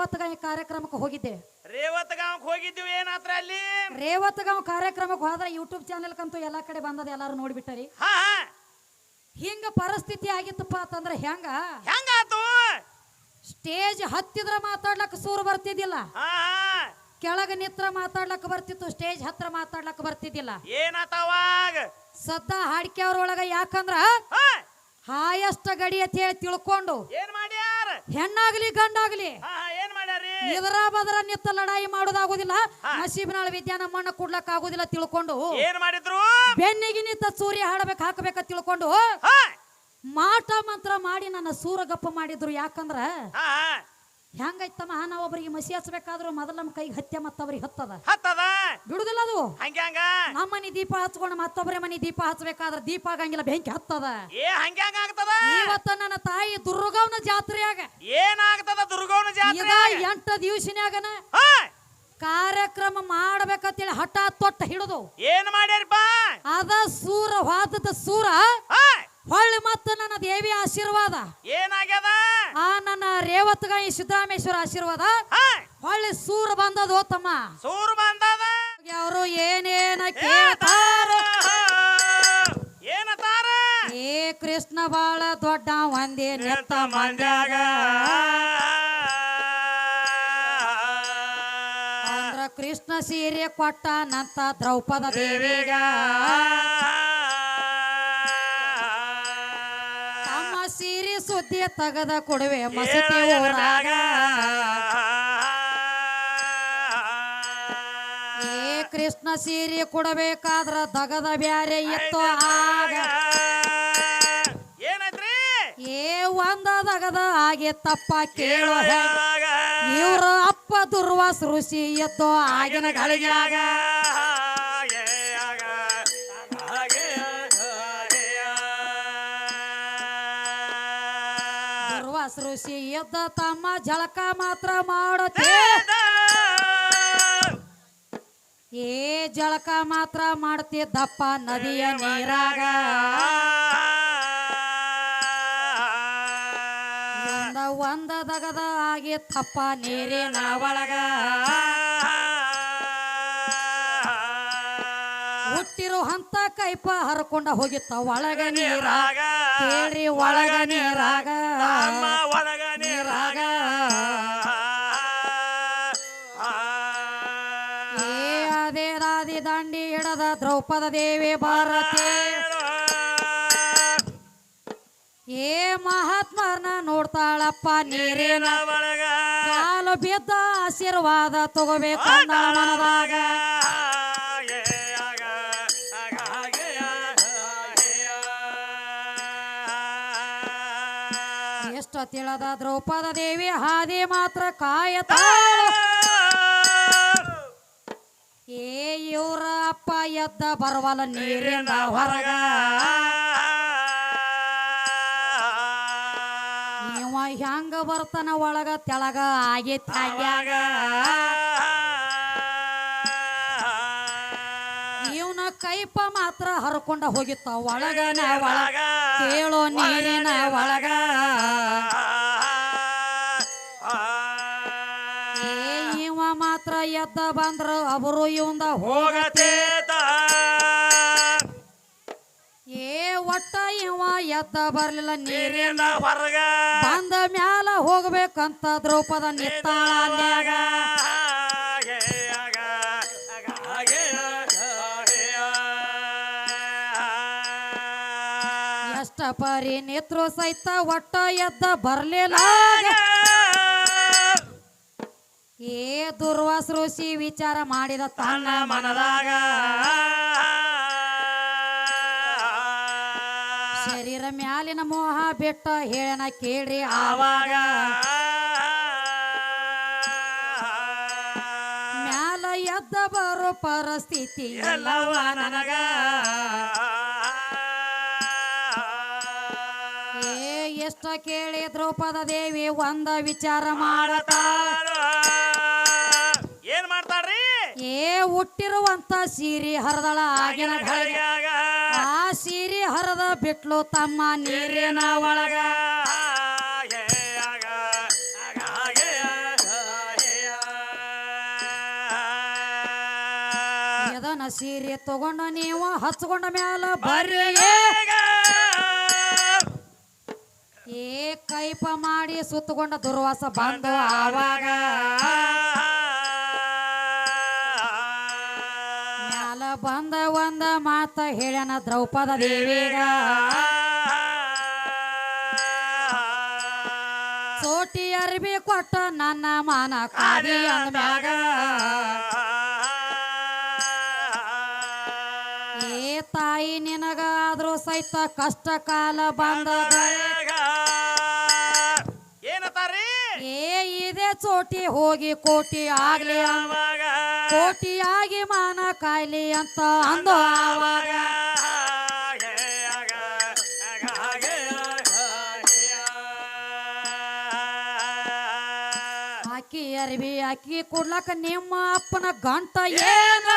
ರೇವತ್ಗಾಂವ್ ಕಾರ್ಯಕ್ರಮಕ್ಕೆ ಹೋಗಿದ್ದೆ. ರೇವತ್ ಗಾಂವ್ ಹೋಗಿದ್ದೀವಿ ಏನಾತ್ರ ಅಲ್ಲಿ? ರೇವತ್ಗಾಂವ್ ಕಾರ್ಯಕ್ರಮಕ್ಕೆ ಹೋದ್ರೆ ಯೂಟ್ಯೂಬ್ ಚಾನೆಲ್ಕಂತೂ ಎಲ್ಲಾ ಕಡೆ ಬಂದದ ಎಲ್ಲಾರು ನೋಡ್ಬಿಟ್ಟರಿ. ಹಾ ಹಾ. ಹಿಂಗ ಪರಿಸ್ಥಿತಿ ಆಗಿತ್ತಪ್ಪ ಅಂತಂದ್ರೆ ಹೆಂಗ? ಹೆಂಗಾತು? ಸ್ಟೇಜ್ ಹತ್ತಿದ್ರ ಮಾತಾಡ್ಲಕ್ ಸೂರು ಬರ್ತಿದ್ದಿಲ್ಲ. ಹಾ ಹಾ. ಕೆಳಗ ನಿತ್ರ ಮಾತಾಡ್ಲಕ್ ಬರ್ತಿತ್ತು ಸ್ಟೇಜ್ ಹತ್ರ ಮಾತಾಡ್ಲಕ್ ಬರ್ತಿದ್ದಿಲ್ಲ. ಏನಾತವಾಗ ಸದ್ದ ಹಾಡಿಕೆ ಅವ್ರೊಳಗ ಯಾಕಂದ್ರ ಹಾ. ಹಾಯಷ್ಟ ಗಡಿ ಅಂತ ಹೇಳಿ ತಿಳ್ಕೊಂಡು ಏನ್ ಮಾಡ್ಯಾರ? ಹೆಣ್ಣಾಗ್ಲಿ ಗಂಡಾಗ್ಲಿ ಹಾ ಹಾ ಇದರ ಬದರ ನಿತ್ತ ಲಡಾಯಿ ಮಾಡೋದಾಗುದಿಲ್ಲ ನಸೀಬಿನಾಳ ವಿದ್ಯಾನ ಮಣ್ಣ ಕೊಡ್ಲಕ್ ಆಗುದಿಲ್ಲ ತಿಳ್ಕೊಂಡು. ಏನ್ ಮಾಡಿದ್ರು? ಬೆನ್ನಿಗೆ ನಿಂತ ಸೂರ್ಯ ಹಾಡಬೇಕು ಹಾಕಬೇಕ ತಿಳ್ಕೊಂಡು. ಮಾಟ ಮಂತ್ರ ಮಾಡಿ ನನ್ನ ಸೂರ ಗಪ್ಪ ಮಾಡಿದ್ರು ಯಾಕಂದ್ರ ಹೆಂಗೈತಮ್ಮ? ನಾವು ಒಬ್ಬರಿಗೆ ಮಸಿ ಹಚ್ಬೇಕಾದ್ರು ಮೊದಲ ನಮ್ಮ ಕೈಗೆ ಹತ್ಯ ಮತ್ತೊಬ್ರಿಗೆ ಹತ್ತದ. ಹತ್ತದ? ಬಿಡುದಿಲ್ಲ ಅದು. ಹಂಗೆ ಹಂಗ? ನಮ್ಮ ಮನಿ ದೀಪ ಹಚ್ಕೊಂಡು ಮತ್ತೊಬ್ಬರ ಮನಿ ದೀಪ ಹಚ್ಬೇಕಾದ್ರೆ ದೀಪ ಆಗಂಗಿಲ್ಲ ಬೆಂಕಿ ಹತ್ತದ. ಏ ಹಂಗೆ ಹಂಗ ಆಗ್ತದ? ಇವತ್ತ ನನ್ನ ತಾಯಿ ದುರ್ಗವನ ಜಾತ್ರೆಯಾಗ. ಏನಾಗ್ತದ ದುರ್ಗವನ ಇದ ಜಾತ್ರೆ ಎಂಟ ದಿವಸನ್ಯಾಗನ ಕಾರ್ಯಕ್ರಮ ಮಾಡ್ಬೇಕಂತೇಳಿ ಹಠ ತೊಟ್ಟ ಹಿಡಿದು. ಏನ್ ಮಾಡ್ಯಾರಪ್ಪ? ಅದ ಸೂರ ವಾದದ ಸೂರ ಹೊಳ್ಳಿ ಮತ್ತು ನನ್ನ ದೇವಿ ಆಶೀರ್ವಾದ. ಏನಾಗ್ಯದ? ಆ ನನ್ನ ರೇವತ್ಗಾಯಿ ಸಿದ್ದರಾಮೇಶ್ವರ ಆಶೀರ್ವಾದ. ಹೊಳ್ಳಿ ಸೂರ್ ಬಂದದ ತಮ್ಮ. ಸೂರ್ ಬಂದದ? ಅವರು ಏನೇನ ಕೇಳ್ತಾರ. ಏನತಾರ ಏ ಕೃಷ್ಣ ಬಾಳ ದೊಡ್ಡ ಒಂದೇ ನೆತ್ತ ಮಂದ್ಯಾಗ. ಅಂದ್ರ ಕೃಷ್ಣ ಸೀರೆ ಕೊಟ್ಟ ನಂತ ದ್ರೌಪದ ದೇವಿಗ. ಸುದ್ದಿ ತಗದ ಕೊಡುವೆ ಮಸತಿ ಊರಾಗ. ಏ ಕೃಷ್ಣ ಸೀರೆ ಕೊಡಬೇಕಾದ್ರ ದಗದ ಬ್ಯಾರೆ ಇತ್ತು ಆಗ. ಏ ಒಂದ ದಗದ ತಪ್ಪ ಕೇಳೋ ಇವ್ರ ಅಪ್ಪ ದುರ್ವಾಸ ಋಷಿ ಎತ್ತೋ ಆಗಿನ ಗಳಿಗ್ಯಾಗ. ಋಷಿ ಎದ್ದ ತಮ್ಮ ಜಳಕ ಮಾತ್ರ ಮಾಡುತ್ತೆ. ಏ ಜಳಕ ಮಾತ್ರ ಮಾಡ್ತಿದ್ದಪ್ಪ ನದಿಯ ನೀರಾಗ. ಒಂದ ಒಂದ ದಗದ ಆಗಿತ್ತಪ್ಪ ನೀರಿನ ಒಳಗ. ಹುಟ್ಟಿರೋ ಹಂತ ಕೈಪ ಹರ್ಕೊಂಡ ಹೋಗಿತ್ತ ಒಳಗ ನೀರಾಗ. ಕೇಳ್ರಿ ಒಳಗ ನೀರಾಗ. ಒಳಗ ನೀರಾಗ ಏ ಅದೇ ರಾದಿ ದಂಡಿ ಹಿಡದ ದ್ರೌಪದ ದೇವಿ ಭಾರತಿ. ಏ ಮಹಾತ್ಮನ ನೋಡ್ತಾಳಪ್ಪ ನೀರಿನ ಒಳಗ ಕಾಲು ಬಿದ್ದ ಆಶೀರ್ವಾದ ತಗೋಬೇಕು ಮನದಾಗ. ತಿಳದ ದ್ರೌಪದ ದೇವಿ ಹಾದಿ ಮಾತ್ರ ಕಾಯತ. ಏ ಇವ್ರ ಅಪ್ಪ ಎದ್ದ ಬರವಲ್ಲ ನೀರಿಂದ ಹೊರಗ. ಇವ ಹೆಂಗ ಬರ್ತನ ಒಳಗ ತೆಳಗ ಆಗೇತಿ ಹಂಗ್ಯಾಗ ಇವನ ಕೈಪ ಮಾತ್ರ ಹರ್ಕೊಂಡ ಹೋಗಿತ್ತ ಒಳಗನ ಒಳಗ? ಕೇಳೋ ನೀರಿನ ಒಳಗ. ಏ ಇವ ಮಾತ್ರ ಎದ್ದ ಬಂದ್ರ ಅವರು ಇವಂದ ಹೋಗತೇತ. ಏ ಒಟ್ಟ ಇವ ಎದ್ದ ಬರ್ಲಿಲ್ಲ ನೀರಿನ ಹೊರಗ. ಬಂದ ಮ್ಯಾಲ ಹೋಗ್ಬೇಕಂತ ದ್ರೌಪದ ನಿತ್ತಾಳ ಪರಿ ನೇತ್ರೋ ಸಹಿತ ಒಟ್ಟ ಎದ್ದ ಬರ್ಲಿಲ್ಲ. ಏ ದುರ್ವಾಸ ಋಷಿ ವಿಚಾರ ಮಾಡಿದ ತನ್ನ ಮನದಾಗ. ಶರೀರ ಮ್ಯಾಲಿನ ಮೋಹ ಬಿಟ್ಟ ಹೇಳನ ಕೇಳ್ರಿ ಆವ ಆವಾಗ. ಮ್ಯಾಲ ಎದ್ದ ಬರೋ ಪರಿಸ್ಥಿತಿ ಎಲ್ಲವ ನನಗ. ಕೇಳಿ ದ್ರೌಪದ ದೇವಿ ಒಂದ ವಿಚಾರ ಮಾಡತಾಳ ಏನ್ ಮಾಡ್ತಾಳ್ರಿ ಏ ಹುಟ್ಟಿರುವಂತ ಸೀರಿ ಹರದಳ ಆಗಿನ ಆ ಸೀರಿ ಹರದ ಬಿಟ್ಲು ತಮ್ಮ ನೀರಿನ ಒಳಗ. ಸೀರೆ ತಗೊಂಡು ನೀವು ಹಚ್ಕೊಂಡ ಮ್ಯಾಲ ಬರ್ರಿ ಏ ಕೈಪ ಮಾಡಿ ಸುತ್ತಕೊಂಡ ದುರ್ವಾಸ ಬಂದು ಆವಾಗ ಮ್ಯಾಲ ಬಂದ ಒಂದ ಮಾತ ಹೇಳ್ಯಾನ ದ್ರೌಪದ ದೇವಿಗ. ಸೋಟಿ ಅರ್ಬಿ ಕೊಟ್ಟ ನನ್ನ ಮಾನ ಕಾದಿ ಅಂದ ಮ್ಯಾಗ. ಏ ತಾಯಿ ನಿನಗಾದ್ರೂ ಸಹಿತ ಕಷ್ಟ ಕಾಲ ಬಂದದ. ಇದೇ ಚೋಟಿ ಹೋಗಿ ಕೋಟಿ ಆಗ್ಲಿ ಅವಾಗ ಕೋಟಿ ಆಗಿ ಮಾನ ಕಾಯ್ಲಿ ಅಂತ ಅಂದು ಆವಾಗ ಅಕ್ಕಿ ಅರಿವಿ ಅಕ್ಕಿ ಕೊಡ್ಲಕ್ಕ ನಿಮ್ಮ ಅಪ್ಪನ ಗಂಟ ಏನ?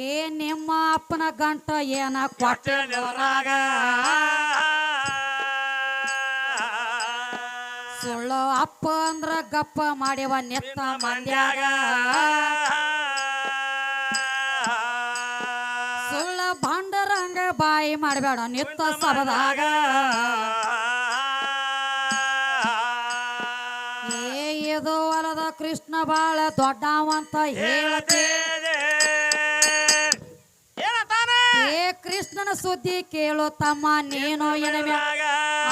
ಏ ನಿಮ್ಮ ಅಪ್ಪನ ಗಂಟ ಏನ? ಕೊಟ್ಟ ಸುಳ್ಳು ಅಪ್ಪ ಅಂದ್ರ ಗಪ್ಪ ಮಾಡ್ಯವ ನೆತ್ತ ಮಂದ್ಯಾಗ ಸುಳ್ಳ ಭಾಂಡರಂಗ ಬಾಯಿ ಮಾಡಬೇಡ ನೆತ್ತ ಸರದಾಗ ಏ ಇದು ಹೊಲದ ಕೃಷ್ಣ ಬಾಳ ದೊಡ್ಡವಂತ ಹೇಳತಿ. ಏ ಕೃಷ್ಣನ ಸುದ್ದಿ ಕೇಳು ತಮ್ಮ ನೀನು ಎನವೆ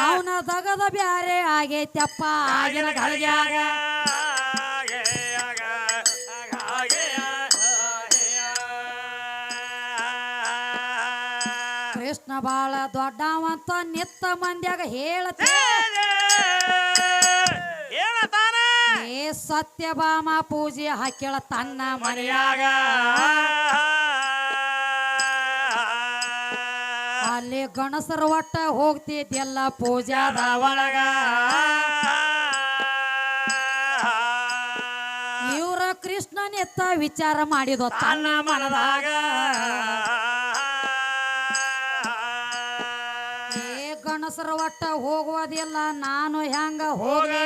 ಅವನ ದಗದ ಬ್ಯಾರೆ ಆಗೈತಪ್ಪ ಆಗಿನ ಗಳಿಗ್ಯಾಗ ಕೃಷ್ಣ ಬಾಳ ದೊಡ್ಡವಂತ ನಿತ್ತ ಮಂದ್ಯಾಗ ಹೇಳತ ಏ ಸತ್ಯಭಾಮ ಪೂಜೆ ಹಾಕಿಳ ತನ್ನ ಮನೆಯಾಗ. ಗಣಸರ ಒಟ್ಟ ಹೋಗ್ತಿದ್ಯಲ್ಲ ಪೂಜಾದ ಒಳಗ. ಇವ್ರ ಕೃಷ್ಣನೆತ್ತ ವಿಚಾರ ಮಾಡಿದ ತನ್ನ ಮನದಾಗ. ಏ ಗಣಸರ ಒಟ್ಟ ಹೋಗುವುದಿಲ್ಲ ನಾನು ಹೆಂಗ ಹೋಗ್ಲಿ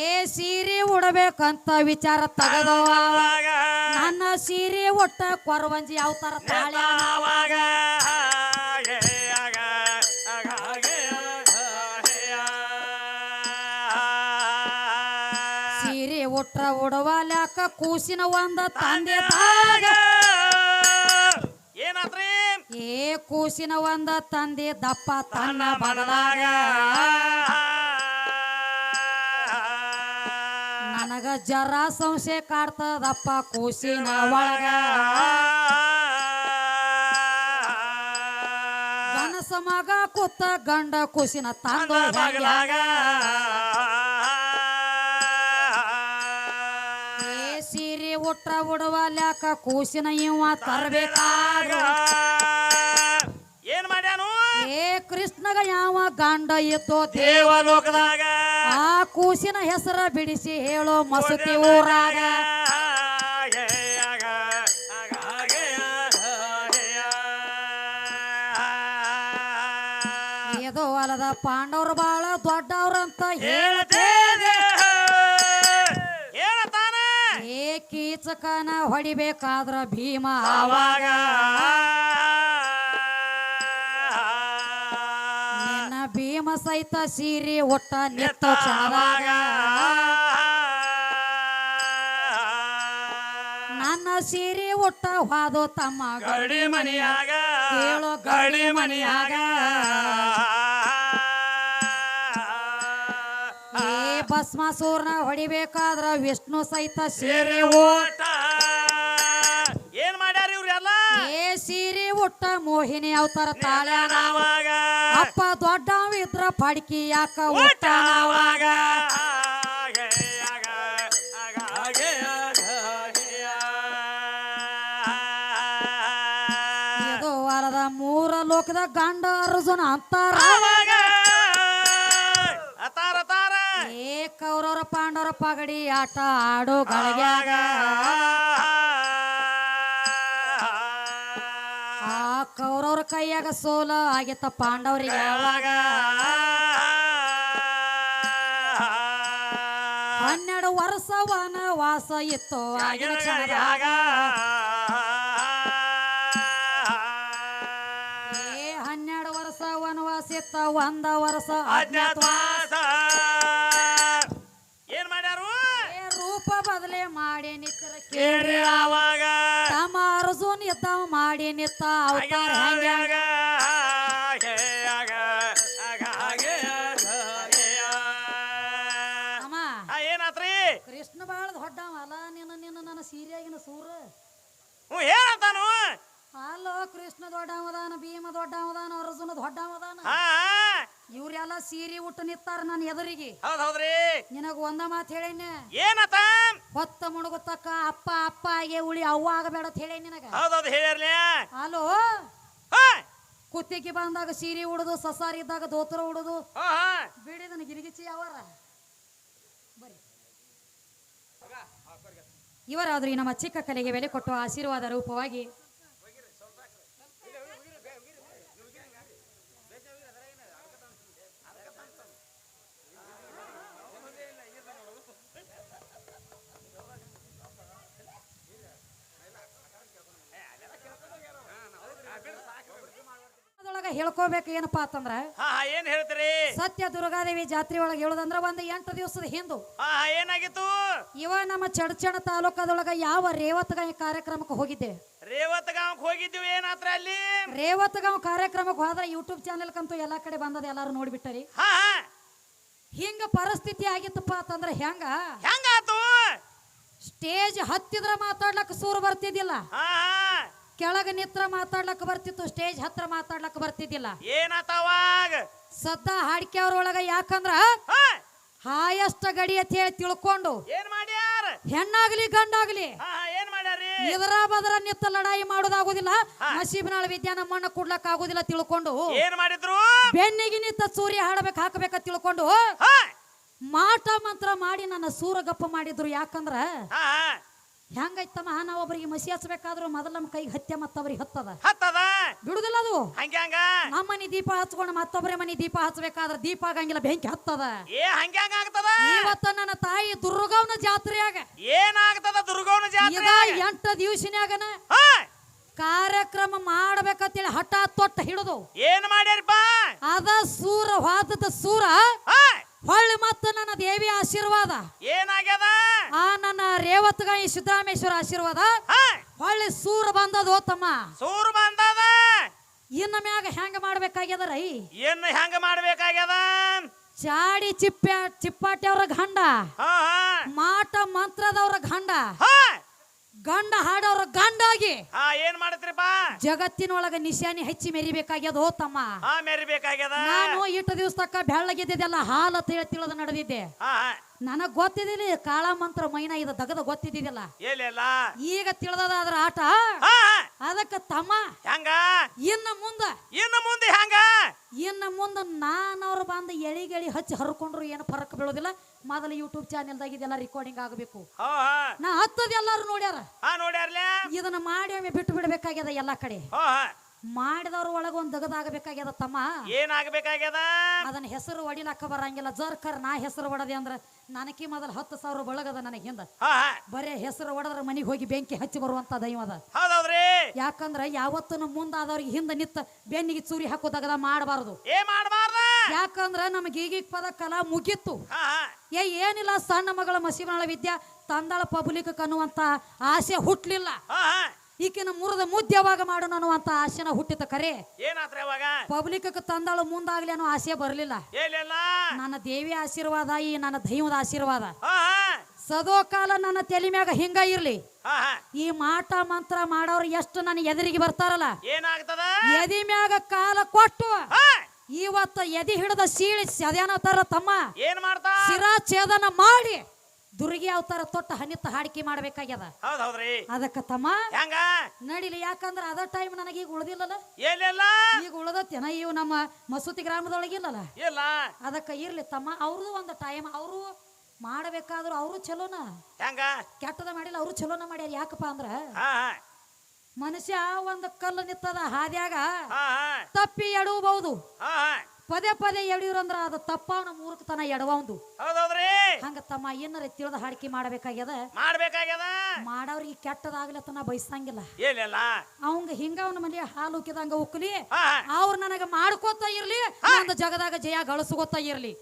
ಏ ಸೀರೆ ಉಡಬೇಕಂತ ವಿಚಾರ ತಗದವ ನನ್ನ ಸೀರೆ ಒಟ್ಟ ಕೊರವಂಜಿ ಯಾವ ತರ ತಾಳೆ ಸೀರೆ ಉಟ್ರ ಉಡವಾಲ್ಯಾಕ ಕೂಸಿನ ಒಂದ ತಂದೆ ತಾಗ. ಏ ಕೂಸಿನ ಒಂದ ತಂದೆ ದಪ್ಪ ತನ್ನ ಬಡದಾಗ. ನನಗ ಜರ ಸಂಶಯ ಕಾಡ್ತದಪ್ಪ ಕೂಸಿನ ಒಳಗ. ಮನಸ ಮಗ ಕೂತ ಗಂಡ ಕೂಸಿನ ತಂದು ಏ ಸೀರೆ ಉಟ್ರ ಉಡವಾಲ್ಯಾಕ ಕೂಸಿನ ಇವ ಏ ಕೃಷ್ಣಗ ಯಾವ ಗಾಂಡ ಇದ್ದೋ ದೇವ ದೇವಲೋಕದಾಗ. ಆ ಕೂಸಿನ ಹೆಸರ ಬಿಡಿಸಿ ಹೇಳೋ ಮಸತಿ ಊರಾಗ. ಇದು ಅಲ್ಲದ ಪಾಂಡವ್ರು ಬಾಳ ದೊಡ್ಡವ್ರಂತ ಹೇಳತೇವೆ ಹೇಳ್ತಾನ. ಏ ಕೀಚಕನ ಹೊಡಿಬೇಕಾದ್ರ ಭೀಮ ಅವಾಗ ಸಹಿತ ಸೀರೆ ಒಟ್ಟ ನೆತ್ತ ಚಾವಾಗ ನನ್ನ ಸೀರೆ ಒಟ್ಟ ಹಾದು ತಮ್ಮ ಗಡಿ ಮನೆಯಾಗ ಕೇಳೋ ಗಡಿ ಮನೆಯಾಗ. ಏ ಭಸ್ಮಾಸೂರ್ನ ಹೊಡಿಬೇಕಾದ್ರ ವಿಷ್ಣು ಸಹಿತ ಸೀರೆ ಓಟ. ಉಟ್ಟ ಮೋಹಿನಿ ಅವತಾರ ತಾಳ್ಯಾನವಾಗ ಅಪ್ಪ ದೊಡ್ಡವ ಇದ್ರ ಪಡ್ಕಿ ಯಾಕ ಒಟ್ಟ ನಾವಾಗ. ಇದು ವಾರದ ಮೂರ ಲೋಕದ ಗಂಡ ಅರ್ಜುನ ಅಂತಾರ. ಅತಾರ ತಾರ ಏ ಕೌರವರ ಪಾಂಡವರ ಪಗಡಿ ಆಟ ಆಡೋ ಗಳಿಗ್ಯಾಗ ಕೈಯಾಗ ಸೋಲ ಆಗಿತ್ತ ಪಾಂಡವರಿಗೆ ಯಾವಾಗ ಹನ್ನೆರಡು ವರ್ಷ ವನವಾಸ ಇತ್ತು. ಆಗಿನ ಕ್ಷಣದಾಗ ಏ ಹನ್ನೆರಡು ವರ್ಷ ವನವಾಸ ಇತ್ತ ಒಂದ ವರ್ಷ ಅಜ್ಞಾತವಾಸ. ಏನ್ ಮಾಡ್ಯಾರು? ಏ ರೂಪ ಬದಲೇ ಮಾಡಿ ನಿತ್ತರ ಕೇಳಿ ಮಾಡಿ ನಿತ್ತ ಅವತಾರ ಹೆಂಗ ಆಗ, ಆಗ, ಆಗ, ಆಗ, ಆಗ, ಆಗ. ಅಮ್ಮ. ಏನಾತ್ರಿ? ಕೃಷ್ಣ ಬಾಳ ದೊಡ್ಡವ ಅಲ್ಲ ನಿನ್ನ ನಿನ್ನ ನನ್ನ ಸೀರೆಯಾಗಿನ ಸೂರ? ಹ್ಞೂ ಏನಂತಾನು ಅಲ್ಲೋ ಕೃಷ್ಣ ದೊಡ್ಡವದಾನ ಭೀಮ ದೊಡ್ಡವದಾನ ಅರ್ಜುನ ದೊಡ್ಡವದಾನ ಹಾ ಇವ್ರೆಲ್ಲ ಸೀರೆ ಉಟ್ಟು ನಿತ್ತಾರ ನನ್ನ ಎದುರಿಗೆ. ಹೌದ್ ಹೌದ್ರಿ. ನಿನಗ ಒಂದ ಮಾತು ಹೇಳೇನೆ. ಏನತ? ಹೊತ್ತ ಮುಣಗುತ್ತಕ್ಕ ಅಪ್ಪ ಅಪ್ಪ ಆಗೇ ಉಳಿ ಅವ್ವ ಆಗಬೇಡ ಅಂತ ಹೇಳೇನಿ ನಿನಗ. ಹೌದೌದು ಹೇಳಿರ್ಲಿ ಅಲೋ? ಹಾ ಕುತ್ತಿಗೆ ಬಂದಾಗ ಸೀರೆ ಉಡುದು ಸಸಾರಿ ಇದ್ದಾಗ ದೋತ್ರ ಉಡುದು. ಹಾ ಹಾ. ಬಿಡಿದನ ಗಿರಿಗಿಚ್ಚಿ ಯಾವಾರ? ಬರ್ರಿ ಇವರಾದ್ರೂ ಈ ನಮ್ಮ ಚಿಕ್ಕ ಕಲೆಗೆ ಬೆಲೆ ಕೊಟ್ಟು ಆಶೀರ್ವಾದ ರೂಪವಾಗಿ ಹೇಳ್ಕೋಬೇಕು ಏನಪ್ಪಾ ಅಂತಂದ್ರ ಹಾ ಹಾ ಏನ್ ಹೇಳ್ತೀರಿ? ಸತ್ಯ ದುರ್ಗಾದೇವಿ ಜಾತ್ರೆ ಒಳಗೆ ಹೇಳೋದಂದ್ರ ಒಂದು ಎಂಟು ದಿವಸದ ಹಿಂದು. ಹಾ ಹಾ ಏನಾಗಿತ್ತು? ಇವ ನಮ್ಮ ಚಡಚಣ ತಾಲೂಕದೊಳಗ ಯಾವ ರೇವತ್ಗಾಂವ್ ಕಾರ್ಯಕ್ರಮಕ್ಕೆ ಹೋಗಿದ್ದೆ. ರೇವತ್ ಗಾಂವ್ಕ್ ಹೋಗಿದ್ದೀವಿ ಏನಾತ್ರ ಅಲ್ಲಿ? ರೇವತ್ಗಾಂವ್ ಕಾರ್ಯಕ್ರಮಕ್ಕೆ ಹೋದ್ರೆ ಯೂಟ್ಯೂಬ್ ಚಾನೆಲ್ಕಂತೂ ಎಲ್ಲಾ ಕಡೆ ಬಂದದ ಎಲ್ಲಾರು ನೋಡ್ಬಿಟ್ಟರಿ. ಹಾ ಹಾ. ಹಿಂಗ ಪರಿಸ್ಥಿತಿ ಆಗಿತ್ತಪ್ಪ ಅಂತಂದ್ರ ಹೆಂಗ? ಹೆಂಗಾತು? ಸ್ಟೇಜ್ ಹತ್ತಿದ್ರ ಮಾತಾಡ್ಲಕ್ ಸೂರು ಬರ್ತಿದ್ದಿಲ್ಲ. ಹಾ ಹಾ. ಕೆಳಗ ನಿತ್ರ ಮಾತಾಡ್ಲಕ್ ಬರ್ತಿತ್ತು ಸ್ಟೇಜ್ ಹತ್ರ ಮಾತಾಡ್ಲಕ್ ಬರ್ತಿದ್ದಿಲ್ಲ. ಏನಾತ ಅವಾಗ? ಸದ್ದ ಹಾಡ್ಕೆ ಅವ್ರೊಳಗ ಯಾಕಂದ್ರ ಹಾ. ಹಾಯಷ್ಟ ಗಡಿ ಅಂತ ಹೇಳಿ ತಿಳ್ಕೊಂಡು ಏನ್ ಮಾಡ್ಯಾರ? ಹೆಣ್ಣಾಗ್ಲಿ ಗಂಡಾಗ್ಲಿ ಏನ್ ಮಾಡ್ಯಾರಿ ಇದರ ಬದರ ನಿತ್ತ ಲಡಾಯಿ ಮಾಡೋದಾಗುದಿಲ್ಲ ನಶೀಬ್ನಾಳ ವಿದ್ಯಾನ ಮಣ್ಣ ಕೊಡ್ಲಕ್ ಆಗುದಿಲ್ಲ ತಿಳ್ಕೊಂಡು ಏನ್ ಮಾಡಿದ್ರು? ಬೆನ್ನಿಗೆ ನಿತ್ತ ಸೂರ್ಯ ಹಾಡಬೇಕು ಹಾಕಬೇಕ ತಿಳ್ಕೊಂಡು ಮಾಟ ಮಂತ್ರ ಮಾಡಿ ನನ್ನ ಸೂರ ಗಪ್ಪ ಮಾಡಿದ್ರು ಯಾಕಂದ್ರ ಹೆಂಗೈತಮ್ಮ ನಾವು ಒಬ್ಬರಿಗೆ ಮಸಿ ಹಚ್ಬೇಕಾದ್ರು ಮೊದಲ ನಮ್ಮ ಕೈಗೆ ಹತ್ಯ ಮತ್ತೊಬ್ಬರಿಗೆ ಹತ್ತದ. ಹತ್ತದ? ಬಿಡುದಿಲ್ಲ ಅದು. ಹಂಗ್ಯಾಂಗ ನಮ್ಮ ಮನಿ ದೀಪ ಹಚ್ಕೊಂಡು ಮತ್ತೊಬ್ಬರ ಮನಿ ದೀಪ ಹಚ್ಚಬೇಕಾದ್ರೆ ದೀಪ ಆಗಂಗಿಲ್ಲ ಬೆಂಕಿ ಹತ್ತದ. ಏ ಹಂಗ್ಯಾಂಗ ಆಗ್ತದ? ಇವತ್ತ ನನ್ನ ತಾಯಿ ದುರ್ಗವ್ನ ಜಾತ್ರೆಯಾಗ. ಏನಾಗ್ತದ ದುರ್ಗವನ ಇದ ಜಾತ್ರೆ ಎಂಟು ದಿವಸನ್ಯಾಗನ ಕಾರ್ಯಕ್ರಮ ಮಾಡ್ಬೇಕಂತೇಳಿ ಹಠ ತೊಟ್ಟ ಹಿಡಿದು. ಏನ್ ಮಾಡ್ಯಾರಪ್ಪ? ಅದ ಸೂರ ವಾದದ ಸೂರ ಹೊಳ್ಳಿ ಮತ್ತು ನನ್ನ ದೇವಿ ಆಶೀರ್ವಾದ. ಏನಾಗ್ಯದ? ಆ ನನ್ನ ರೇವತ್ಗಾಯಿ ಸಿದ್ದರಾಮೇಶ್ವರ ಆಶೀರ್ವಾದ. ಹೊಳ್ಳಿ ಸೂರ ಬಂದದ ತಮ್ಮ ಸೂರು ಬಂದದ? ಇನ್ನ ಮ್ಯಾಗ ಹೆಂಗ ಮಾಡ್ಬೇಕಾಗ್ಯದ ರೈ? ಏನ್ ಹೆಂಗ ಮಾಡ್ಬೇಕಾಗ್ಯದ? ಚಾಡಿ ಚಿಪ್ಪ ಚಿಪ್ಪಾಟಿ ಅವ್ರ ಗಂಡ ಮಾಟ ಮಂತ್ರದವ್ರ ಗಂಡ. ಗಂಡ ಹಾಡೋರ ಗಂಡಾಗಿ. ಹಾ ಏನ್ ಮಾಡತ್ರಿಪ್ಪ? ಜಗತ್ತಿನೊಳಗ ನಿಶಾನಿ ಹೆಚ್ಚಿ ಮೆರಿಬೇಕಾಗ್ಯದ ಓ ತಮ್ಮ. ಹಾ ಮೆರಿಬೇಕಾಗ್ಯದ. ನಾನು ಇಟ್ಟು ದಿವಸ ತಕ್ಕ ಬೆಳ್ಳಗಿದ್ದಿದ್ದೆಲ್ಲ ಹಾಲು ತಿಳ ತಿಳಿದ ನಡೆದಿದ್ದೆ. ನನಗ್ ಗೊತ್ತಿದ್ದಿಲ್ಲ ಕಾಳ ಮಂತ್ರ ಮೈನ ಇದ ದಗದ ಗೊತ್ತಿದ್ದಿದ್ದಿಲ್ಲ. ಈಗ ಈಗ ತಿಳಿದದಾದ್ರ ಆಟ? ಅದಕ್ಕ ತಮ್ಮ. ಹೆಂಗ? ಇನ್ನ ಮುಂದ. ಇನ್ನು ಮುಂದೆ ಹೆಂಗ? ಇನ್ನ ಮುಂದ ನಾನವ್ರು ಬಂದು ಎಳಿಗೆಳಿ ಹಚ್ಚಿ ಹರ್ಕೊಂಡ್ರು ಏನು ಫರಕ್ ಬೀಳೋದಿಲ್ಲ. ಮೊದಲು ಯೂಟ್ಯೂಬ್ ಚಾನೆಲ್ದಾಗ ಇದೆಲ್ಲ ರೆಕಾರ್ಡಿಂಗ್ ಆಗಬೇಕು. ನಾ ಹತ್ತದ ಎಲ್ಲಾರು ನೋಡ್ಯಾರ? ಇದನ್ನ ಮಾಡಿ ಒಮ್ಮೆ ಬಿಟ್ಟು ಬಿಡಬೇಕಾಗ್ಯದ ಎಲ್ಲಾ ಕಡೆ. ಮಾಡಿದವ್ರ ಒಳಗ ಒಂದ್ ದಗದಾಗಬೇಕಾಗ್ಯದ ತಮ್ಮ? ಏನಾಗಬೇಕಾಗ್ಯದ ಅದನ್ನ ಹೆಸರು ಹೊಡಿಲಕ್ಕ ಬರಂಗಿಲ್ಲ. ಜರ್ಕರ್ ನಾ ಹೆಸರು ಹೊಡದೆ ಅಂದ್ರ ನನಕಿ ಮೊದಲ ಹತ್ತು ಸಾವಿರ ಬಳಗದ ನನಗೆ ಹಿಂದ. ಬರೇ ಹೆಸರು ಹೊಡೆದ್ರ ಮನೆಗೆ ಹೋಗಿ ಬೆಂಕಿ ಹಚ್ಚಿ ಬರುವಂತ ದೈವದ ಅದ. ಯಾಕಂದ್ರ ಯಾವತ್ತೂ ಮುಂದಾದವ್ರಿಗೆ ಹಿಂದ ನಿತ್ತ ಬೆನ್ನಿಗೆ ಚೂರಿ ಹಾಕೋ ದಗದ ಮಾಡಬಾರದು. ಏ ಮಾಡಬಾರ್ದ? ಯಾಕಂದ್ರ ನಮ್ಗೆ ಈಗೀಗ ಪದ ಕಲಾ ಮುಗಿತ್ತು ಹಾ ಹಾ. ಏ ಏನಿಲ್ಲ ಸಣ್ಣ ಮಗಳ ಮಸೀಬನಾಳ ವಿದ್ಯಾ ತಂದಾಳ ಪಬ್ಲಿಕ್ ಅನ್ನುವಂತ ಆಸೆ ಹುಟ್ಲಿಲ್ಲ. ಹಾ ಹಾ. ಈಕಿನ ಮುರಿದ ಮುದ್ಯವಾಗ ಮಾಡೋಣ ಅನ್ನುವಂತ ಆಸೆನ ಹುಟ್ಟಿತ ಕರೆ. ಏನಾತ್ರಿ ಪಬ್ಲಿಕ್ ತಂದಾಳು ಮುಂದಾಗ್ಲಿ ಅನ್ನೋ ಆಸೆ ಬರಲಿಲ್ಲ. ನನ್ನ ದೇವಿ ಆಶೀರ್ವಾದ ಈ ನನ್ನ ದೈವದ ಆಶೀರ್ವಾದ. ಹಾ ಕಾಲ ಸದೋಕಾಲ ನನ್ನ ತಲೆ ಮ್ಯಾಗ ಹಿಂಗ ಇರ್ಲಿ. ಹಾ ಹಾ. ಈ ಮಾಟ ಮಂತ್ರ ಮಾಡೋರು ಎಷ್ಟು ನನ್ನ ಎದುರಿಗೆ ಬರ್ತಾರಲ್ಲ? ಏನಾಗ್ತದ? ಎದಿ ಮ್ಯಾಗ ಕಾಲ ಕೊಟ್ಟು ಹಾ. ಇವತ್ತ ಎದಿ ಹಿಡಿದ ಸೀಳಿ ತರ ತಮ್ಮ ಏನ್ ಮಾಡ್ತಾ? ಶಿರಾ ಛೇದನ ಮಾಡಿ ದುರ್ಗಿ ಅವತಾರ ತೊಟ್ಟ ಹನಿತ ಹಾಡಿಕೆ ಮಾಡ್ಬೇಕಾಗ್ಯದ. ಹೌದ್ ಹೌದ್ರಿ. ಅದಕ್ಕ ತಮ್ಮ ಹೆಂಗ? ನಡಿಲಿ ಯಾಕಂದ್ರ ಅದ ಟೈಮ್ ನನಗೆ ಈಗ ಉಳ್ದಿಲ್ಲಲ್ಲ? ಎಲ್ಲಿಲ್ಲ? ಈಗ ಉಳ್ದತ್ತೇನ ಇವು ನಮ್ಮ ಮಸೂತಿ ಗ್ರಾಮದೊಳಗಿಲ್ಲಲ್ಲ ಇಲ್ಲ. ಅದಕ್ಕ ಇರ್ಲಿ ತಮ್ಮ ಅವ್ರದ್ದು ಒಂದು ಟೈಮ್ ಅವರು ಮಾಡಬೇಕಾದ್ರು ಅವರು ಚಲೋನ? ಹೆಂಗ? ಕೆಟ್ಟದ ಮಾಡಿಲ್ಲ ಅವರು ಚಲೋನ ಮಾಡ್ಯಾರ ಯಾಕಪ್ಪ ಅಂದ್ರ? ಮನುಷ್ಯ ಒಂದು ಕಲ್ಲು ನಿತ್ತದ ಹಾದ್ಯಾಗ ತಪ್ಪಿ ಎಡಬಹುದು ಪದೇ ಪದೇ ಎಡಿಯೂರಂದ್ರ ಅದು ತಪ್ಪವನ ಮೂರ್ಖತನ ಎಡವಂದು ಹಂಗ ತಮ್ಮ ಏನಾರ ತಿಳಿದ ಹಾಡಿಕೆ ಮಾಡಬೇಕಾಗ್ಯದ? ಮಾಡ್ಬೇಕಾಗ್ಯದ? ಮಾಡವ್ರಿಗೆ ಕೆಟ್ಟದಾಗ್ಲತ್ತ ಬಯಸಂಗಿಲ್ಲ ಏನಿಲ್ಲ ಅವಂಗ ಹಿಂಗ ಅವನ ಮನೆ ಹಾಲು ಉಕ್ಕಿದಂಗ ಉಕ್ಕಲಿ ಅವ್ರ ನನಗ ಮಾಡ್ಕೋತ ಇರ್ಲಿ ನಂದು ಜಗದಾಗ ಜಯ ಗಳಿಸ್ಕೋತ ಇರ್ಲಿ.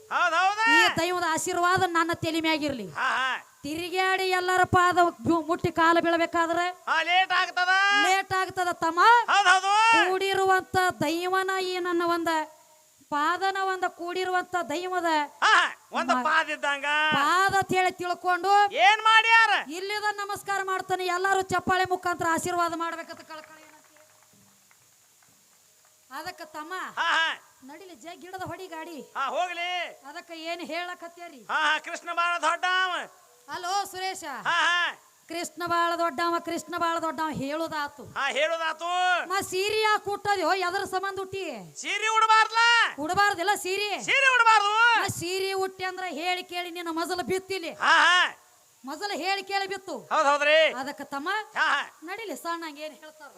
ಈ ದೈವದ ಆಶೀರ್ವಾದ ನನ್ನ ತಲೆ ಮ್ಯಾಗಿರ್ಲಿ ಹಾ ಹಾ. ತಿರುಗಾಡಿ ಎಲ್ಲರ ಪಾದ ಮುಟ್ಟಿ ಕಾಲು ಬೀಳಬೇಕಾದ್ರೆ ಲೇಟ್ ಆಗ್ತದ. ಲೇಟ್ ಆಗ್ತದ ತಮ್ಮ. ಕೂಡಿರುವಂತ ದೈವನ ಈ ನನ್ನ ಒಂದ ಪಾದನ ಒಂದ ಕೂಡಿರುವಂತ ದೈವದ ಒಂದ ಪಾದ ಇದ್ದಂಗ. ಪಾದ ಹೇಳಿ ತಿಳ್ಕೊಂಡು ಏನ್ ಮಾಡ್ಯಾರ ಇಲ್ಲಿದ ನಮಸ್ಕಾರ ಮಾಡ್ತಾನೆ. ಎಲ್ಲಾರು ಚಪ್ಪಾಳೆ ಮುಖಾಂತರ ಆಶೀರ್ವಾದ ಮಾಡ್ಬೇಕಂತ ಕಳ್ಕೊಳ್ಳಿ ಅದಕ್ಕ ತಮ್ಮ ನಡಿಲಿ ಜ ಗಿಡದ ಹೊಡಿ ಗಾಡಿ. ಹೋಗ್ಲಿ. ಅದಕ್ಕ ಏನ್ ಹೇಳಕತ್ತೀರಿ? ಕೃಷ್ಣ ಬಾಳ ದೊಡ್ಡವ. ಹಲೋ ಸುರೇಶ. ಕೃಷ್ಣ ಬಾಳ ದೊಡ್ಡವ ಕೃಷ್ಣ ಬಾಳ ದೊಡ್ಡವ ಹೇಳುದಾತು. ಹಾ ಹೇಳುದಾತು. ಮಾ ಸೀರೆ ಯಾಕೆ ಹುಟ್ಟದ್ಯೋ ಎದ್ರ ಸಂಬಂಧ ಹುಟ್ಟಿ? ಸೀರೆ ಉಡಬಾರ್ಲ ಉಡಬಾರ್ದಿಲ್ಲ ಸೀರೆ? ಸೀರೆ ಉಡಬಾರ್ದು. ಸೀರಿ ಸೀರೆ ಹುಟ್ಟಿ ಅಂದ್ರ ಹೇಳಿ ಕೇಳಿ ನಿನ್ನ ಮಜಲ ಬಿತ್ತಿಲಿ. ಹಾ ಹಾ. ಮಜಲ ಹೇಳಿ ಕೇಳಿ ಬಿತ್ತು. ಹೌದ್ ಹೌದ್ರಿ. ಅದಕ್ಕ ತಮ್ಮ ನಡಿಲಿ ಸಣ್ಣ ಏನ್ ಹೇಳ್ತಾರ.